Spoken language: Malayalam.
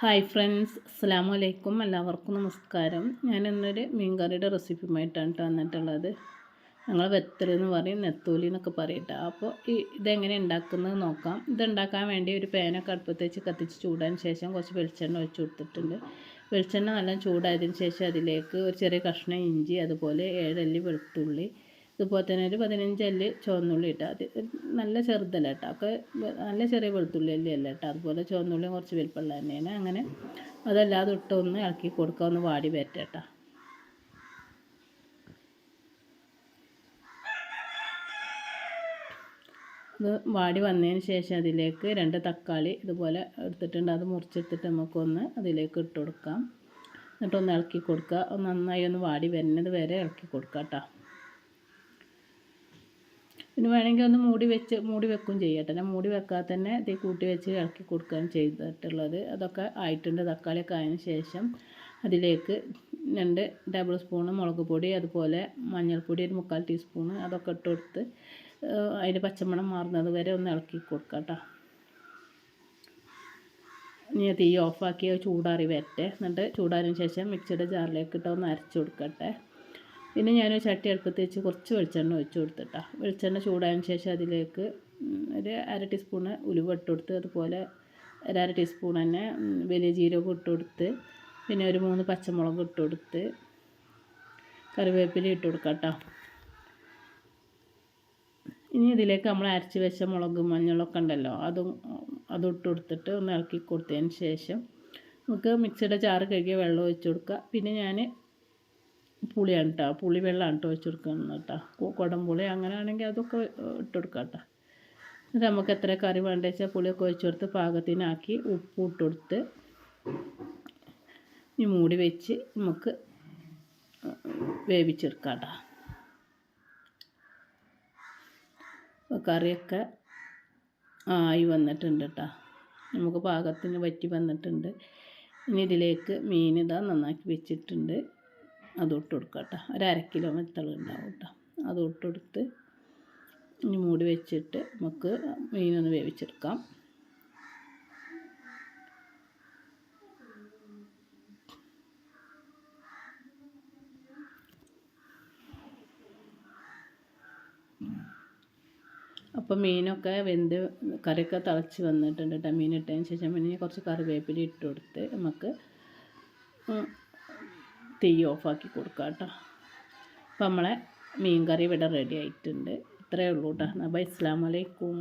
ഹായ് ഫ്രണ്ട്സ് അസ്സാം വലൈക്കും എല്ലാവർക്കും നമസ്കാരം. ഞാൻ ഇന്നൊരു മീൻകറിയുടെ റെസിപ്പിയുമായിട്ടാണ് വന്നിട്ടുള്ളത്. ഞങ്ങൾ വെത്തൽ എന്ന് പറയും നെത്തോലി എന്നൊക്കെ പറയട്ടെ. അപ്പോൾ ഈ ഇതെങ്ങനെ ഉണ്ടാക്കുന്നത് നോക്കാം. ഇതുണ്ടാക്കാൻ വേണ്ടി ഒരു പേനൊക്കെ അടുപ്പത്ത് വെച്ച് കത്തിച്ച് ചൂടാൻ ശേഷം കുറച്ച് വെളിച്ചെണ്ണ ഒഴിച്ച് കൊടുത്തിട്ടുണ്ട്. വെളിച്ചെണ്ണ നല്ല ചൂടായതിന് ശേഷം അതിലേക്ക് ഒരു ചെറിയ കഷ്ണം ഇഞ്ചി അതുപോലെ ഏഴല്ലി വെളുത്തുള്ളി ഇതുപോലെ തന്നെ ഒരു പതിനഞ്ച് അല്ല് ചുവന്നുള്ളി ഇട്ടാൽ അത് നല്ല ചെറുതല്ല കേട്ടോ? ഒക്കെ നല്ല ചെറിയ വെളുത്തുള്ളി അല്ലി അല്ല കേട്ടോ? അതുപോലെ ചുവന്നുള്ളിയും കുറച്ച് വലുപ്പമുള്ള തന്നെയാണ്. അങ്ങനെ അതല്ലാതെ ഇട്ടൊന്ന് ഇളക്കി കൊടുക്കുക. ഒന്ന് വാടി വരട്ടെ ഇത് വാടി വന്നതിന് ശേഷം അതിലേക്ക് രണ്ട് തക്കാളി ഇതുപോലെ എടുത്തിട്ടുണ്ട്. അത് മുറിച്ചെടുത്തിട്ട് നമുക്കൊന്ന് അതിലേക്ക് ഇട്ട് കൊടുക്കാം. എന്നിട്ടൊന്ന് ഇളക്കി കൊടുക്കുക. നന്നായി ഒന്ന് വാടി വരുന്നത് വരെ ഇളക്കി കൊടുക്കാം കേട്ടോ. പിന്നെ വേണമെങ്കിൽ ഒന്ന് മൂടി വെച്ച് മൂടി വെക്കും ചെയ്യട്ടെ ഞാൻ മൂടി വെക്കാതെ തന്നെ തീ കൂട്ടി വെച്ച് ഇളക്കി കൊടുക്കുകയാണ് ചെയ്തിട്ടുള്ളത്. അതൊക്കെ ആയിട്ടുണ്ട്. തക്കാളിയൊക്കെ ആയതിനു ശേഷം അതിലേക്ക് രണ്ട് ടേബിൾ സ്പൂൺ മുളക് പൊടി അതുപോലെ മഞ്ഞൾപ്പൊടി ഒരു മുക്കാൽ ടീസ്പൂൺ അതൊക്കെ ഇട്ട് കൊടുത്ത് അതിന്റെ പച്ചമണം മാറുന്നത് വരെ ഒന്ന് ഇളക്കി കൊടുക്കാം കേട്ടോ. ഇനി തീ ഓഫാക്കി ചൂടാറി വരട്ടെ. എന്നിട്ട് ചൂടാറിന് ശേഷം മിക്സിയുടെ ജാറിലേക്ക് ഇട്ട് ഒന്ന് അരച്ച് കൊടുക്കട്ടെ. പിന്നെ ഞാൻ ചട്ടി അടുപ്പത്ത് വെച്ച് കുറച്ച് വെളിച്ചെണ്ണ ഒഴിച്ച് കൊടുത്തിട്ടാ. വെളിച്ചെണ്ണ ചൂടായതിന് ശേഷം അതിലേക്ക് ഒരു അര ടീസ്പൂണ് ഉലുവ ഇട്ട് കൊടുത്ത് അതുപോലെ ഒരു അര ടീസ്പൂൺ തന്നെ വലിയ ജീരകം ഇട്ട് കൊടുത്ത് പിന്നെ ഒരു മൂന്ന് പച്ചമുളക് ഇട്ട് കൊടുത്ത് കറിവേപ്പില ഇട്ട് കൊടുക്കാം കേട്ടോ ഇനി ഇതിലേക്ക് നമ്മൾ അരച്ച് വെച്ച മുളകും മഞ്ഞളൊക്കെ ഉണ്ടല്ലോ അതും അതും ഇട്ട് കൊടുത്തിട്ട് ഒന്ന് ഇളക്കി കൊടുത്തതിന് ശേഷം നമുക്ക് മിക്സിയുടെ ചാറ് കഴുകിയ വെള്ളം ഒഴിച്ച് കൊടുക്കുക. പിന്നെ ഞാൻ പുളിയാണ് കേട്ടോ പുളി വെള്ളമാണ് കേട്ടോ ഒഴിച്ച് കൊടുക്കുന്നത് കേട്ടോ കുടംപുളി അങ്ങനെയാണെങ്കിൽ അതൊക്കെ ഇട്ട് കൊടുക്കാം കേട്ടോ എന്നിട്ട് നമുക്ക് എത്ര കറി വേണ്ടത് വെച്ചാൽ പുളിയൊക്കെ ഒഴിച്ച് കൊടുത്ത് പാകത്തിനാക്കി ഉപ്പ് ഇട്ട് കൊടുത്ത് ഈ മൂടി വെച്ച് നമുക്ക് വേവിച്ചെടുക്കാം കേട്ടോ കറിയൊക്കെ ആയി വന്നിട്ടുണ്ട് കേട്ടോ നമുക്ക് പാകത്തിന് വറ്റി വന്നിട്ടുണ്ട്. ഇനി ഇതിലേക്ക് മീൻ ഇതാ നന്നാക്കി വെച്ചിട്ടുണ്ട്. അത് ഇട്ട് കൊടുക്കുക കേട്ടോ. ഒരു അര കിലോ മെത്തള ഉണ്ടാവും കേട്ടോ. അത് ഇട്ട് കൊടുത്ത് ഇനി മൂടി വെച്ചിട്ട് നമുക്ക് മീനൊന്ന് വേവിച്ചെടുക്കാം. അപ്പോൾ മീനൊക്കെ വെന്ത് കറിയൊക്കെ തിളച്ച് വന്നിട്ടുണ്ട് കേട്ടോ. മീനിട്ടതിന് ശേഷം പിന്നെ കുറച്ച് കറിവേപ്പില ഇട്ട് കൊടുത്ത് നമുക്ക് തീ ഓഫാക്കി കൊടുക്കുക കേട്ടോ അപ്പം നമ്മളെ മീൻ കറി ഇവിടെ റെഡി ആയിട്ടുണ്ട്. ഇത്രയേ ഉള്ളൂ കേട്ടോ അപ്പോൾ അസ്സാം വലൈക്കും